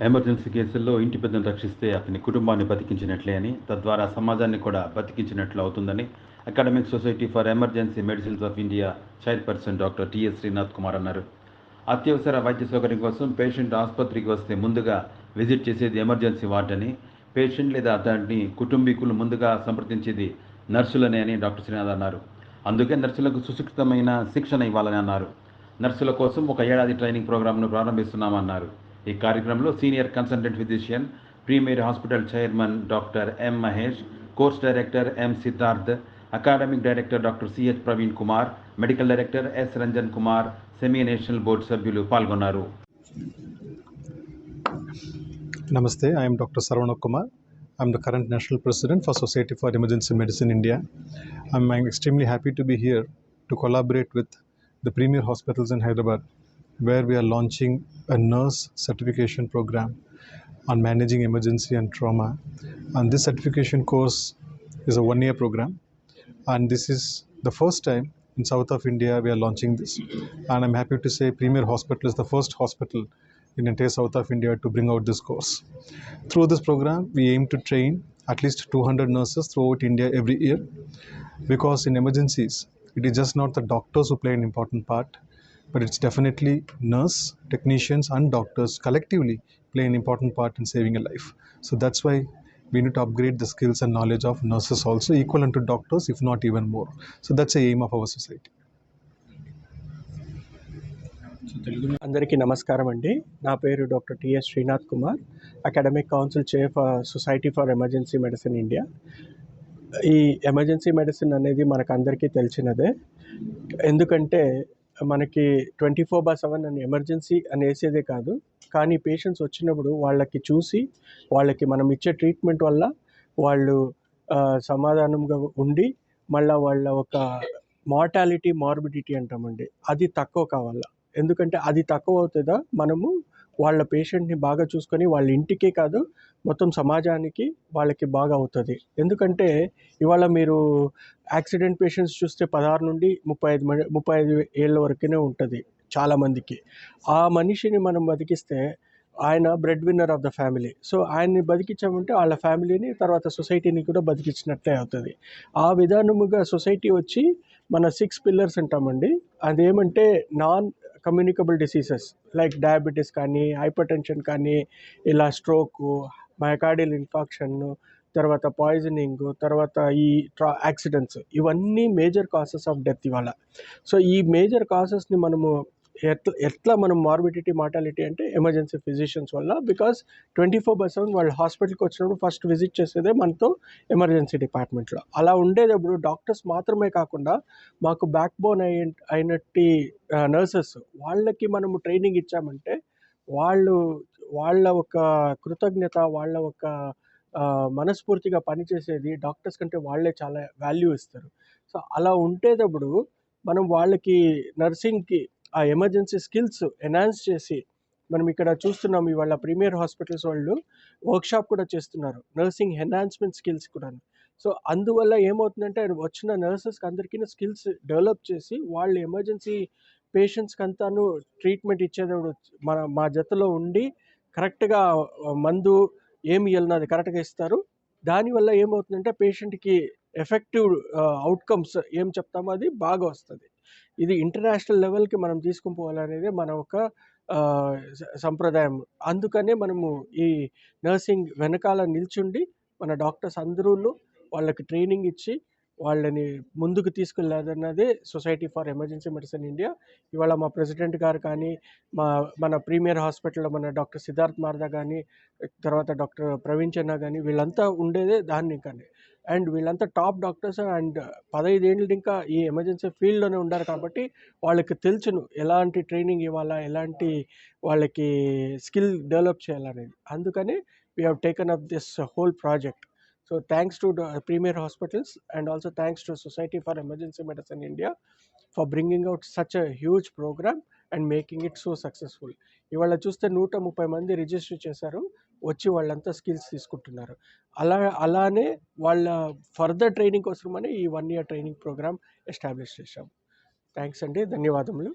Emergency కేసుల్లో ఇంటి పెద్దను రక్షిస్తే అతని కుటుంబాన్ని బతికించినట్లే అని తద్వారా సమాజాన్ని కూడా బతికించినట్లు అవుతుందని academic society for emergency medicines of India chairperson doctor TS Srinath Kumar అన్నారు. అత్యవసర వైద్య సౌకర్యం కోసం పేషెంట్ ఆసుపత్రికి వస్తే ముందుగా విజిట్ చేసేది ఎమర్జెన్సీ వార్డని పేషెంట్ లేదా అతని కుటుంబీకులు ముందుగా సంప్రదించేది నర్సులనే అని డాక్టర్ శ్రీనాథ్ అన్నారు. అందుకే నర్సులకు సుశిక్షితమైన శిక్షణ ఇవ్వాలని అన్నారు. నర్సుల కోసం ఒక ఏడాది ట్రైనింగ్ ప్రోగ్రాంను ప్రారంభిస్తున్నామన్నారు. ఈ కార్యక్రమంలో senior consultant physician premier hospital chairman doctor M Mahesh course director M Siddharth academic director doctor CH Praveen Kumar medical director S Ranjan Kumar semi national board సభ్యులు పాల్గొన్నారు Namaste, I am Dr. Saravana Kumar. I'm the current National President for Society for Emergency Medicine India. I'm extremely happy to be here to collaborate with the premier hospitals in Hyderabad, where we are launching a nurse certification program on managing emergency and trauma. And this certification course is a one year program, and this is the first time in south of India we are launching this. And I'm happy to say Premier Hospital is the first hospital in entire south of India to bring out this course. Through this program, we aim to train at least 200 nurses throughout India every year because in emergencies, it is just not the doctors who play an important part, but it's definitely nurse, technicians, and doctors collectively play an important part in saving a life. So that's why we need to upgrade the skills and knowledge of nurses also equivalent to doctors, if not even more. So that's the aim of our society. అందరికీ నమస్కారం అండి నా పేరు doctor TS Srinath Kumar academic council chief society for emergency medicine India ఈ emergency medicine అనేది మనకు అందరికీ తెలిసినదే ఎందుకంటే మనకి ట్వంటీ ఫోర్ బై సెవెన్ అని ఎమర్జెన్సీ అని వేసేదే కాదు. కానీ పేషెంట్స్ వచ్చినప్పుడు వాళ్ళకి చూసి వాళ్ళకి మనం ఇచ్చే ట్రీట్మెంట్ వల్ల వాళ్ళు సమాధానంగా ఉండి మళ్ళీ వాళ్ళ ఒక మార్టాలిటీ మార్బిడిటీ అంటామండి. అది తక్కువ కావాలా? ఎందుకంటే అది తక్కువ అవుతుందా? మనము వాళ్ళ పేషెంట్ని బాగా చూసుకొని వాళ్ళ ఇంటికే కాదు మొత్తం సమాజానికి వాళ్ళకి బాగా అవుతుంది. ఎందుకంటే ఇవాళ మీరు యాక్సిడెంట్ పేషెంట్స్ చూస్తే పదహారు నుండి ముప్పై ఐదు మంది ముప్పై ఐదు ఏళ్ళ వరకునే ఉంటుంది చాలామందికి ఆ మనిషిని మనం బతికిస్తే ఆయన bread winner of the family so ఆయన్ని బతికించామంటే వాళ్ళ ఫ్యామిలీని తర్వాత సొసైటీని కూడా బతికించినట్టే అవుతుంది. ఆ విధానముగా సొసైటీ వచ్చి మన సిక్స్ పిల్లర్స్ అంటామండి. అదేమంటే non communicable diseases like diabetes కానీ హైపర్ టెన్షన్ కానీ ఇలా స్ట్రోకు మయోకార్డియల్ ఇన్ఫాక్షన్ తర్వాత పాయిజనింగ్ తర్వాత ఈ ట్రా యాక్సిడెంట్స్ ఇవన్నీ మేజర్ కాసెస్ ఆఫ్ డెత్ ఇవాళ. సో ఈ మేజర్ కాసెస్ని మనము ఎట్లా ఎట్లా మనం మార్బిడిటీ మార్టాలిటీ అంటే ఎమర్జెన్సీ ఫిజిషియన్స్ వల్ల? Because twenty four by seven వాళ్ళు హాస్పిటల్కి వచ్చినప్పుడు ఫస్ట్ విజిట్ చేసేదే మనతో ఎమర్జెన్సీ డిపార్ట్మెంట్లో అలా ఉండేటప్పుడు డాక్టర్స్ మాత్రమే కాకుండా మాకు బ్యాక్ బోన్ అయి అయినట్టి నర్సెస్ వాళ్ళకి మనము ట్రైనింగ్ ఇచ్చామంటే వాళ్ళు వాళ్ళ ఒక కృతజ్ఞత వాళ్ళ ఒక మనస్ఫూర్తిగా పనిచేసేది డాక్టర్స్ కంటే వాళ్ళే చాలా వాల్యూ ఇస్తారు. సో అలా ఉండేటప్పుడు మనం వాళ్ళకి నర్సింగ్కి ఆ ఎమర్జెన్సీ స్కిల్స్ ఎన్హాన్స్ చేసి మనం ఇక్కడ చూస్తున్నాం ఇవాళ ప్రీమియర్ హాస్పిటల్స్ వాళ్ళు వర్క్షాప్ కూడా చేస్తున్నారు. నర్సింగ్ ఎన్హాన్స్మెంట్ స్కిల్స్ కూడా సో అందువల్ల ఏమవుతుందంటే వచ్చిన నర్సెస్కి అందరికీ స్కిల్స్ డెవలప్ చేసి వాళ్ళు ఎమర్జెన్సీ పేషెంట్స్కి అంతాను ట్రీట్మెంట్ ఇచ్చేటప్పుడు మన మా జతలో ఉండి కరెక్ట్గా మందు ఏమి వెళ్ళినది అది కరెక్ట్గా ఇస్తారు. దానివల్ల ఏమవుతుందంటే పేషెంట్కి ఎఫెక్టివ్ అవుట్కమ్స్ ఏం చెప్తామో అది బాగా వస్తుంది. ఇది ఇంటర్నేషనల్ లెవెల్కి మనం తీసుకుని పోవాలనేది మన ఒక సంప్రదాయం. అందుకనే మనము ఈ నర్సింగ్ వెనకాల నిల్చుండి మన డాక్టర్స్ అందరూ వాళ్ళకి ట్రైనింగ్ ఇచ్చి వాళ్ళని ముందుకు తీసుకెళ్ళాలన్నదే society for emergency medicine India. ఇవాళ మా ప్రెసిడెంట్ గారు కానీ మా మన ప్రీమియర్ హాస్పిటల్లో మన డాక్టర్ సిద్ధార్థ్ మార్దా కానీ తర్వాత డాక్టర్ ప్రవీణ్ చెన్నా కానీ వీళ్ళంతా ఉండేదే దాన్ని కానీ అండ్ వీళ్ళంతా టాప్ డాక్టర్స్ అండ్ పదహైదేళ్ళు ఇంకా ఈ ఎమర్జెన్సీ ఫీల్డ్లోనే ఉన్నారు కాబట్టి వాళ్ళకి తెలుసును ఎలాంటి ట్రైనింగ్ ఇవ్వాలా ఎలాంటి వాళ్ళకి స్కిల్ డెవలప్ చేయాలనేది. అందుకని we have taken up this whole project so thanks to premier hospitals and also thanks to society for emergency medicine India for bringing out such a huge program and making it so successful ఇవాళ చూస్తే నూట ముప్పై మంది register చేశారు. వచ్చి వాళ్ళంతా skills తీసుకుంటున్నారు. అలా అలానే వాళ్ళ ఫర్దర్ ట్రైనింగ్ కోసమని ఈ one year training program establish చేశాం. థ్యాంక్స్ అండి. ధన్యవాదములు.